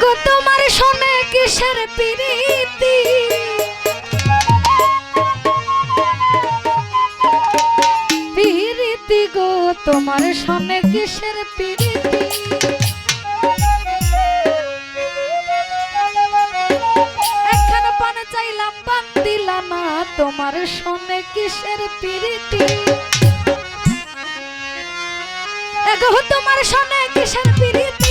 গো তোমার শোনে কিসের প্রীতি? প্রীতি গো তোমার শোনে কিসের প্রীতি? একখানা পান চাইলাম, পান দিলা না তোমার শোনে কিসের প্রীতি? এগো তোমার শোনে কিসের প্রীতি?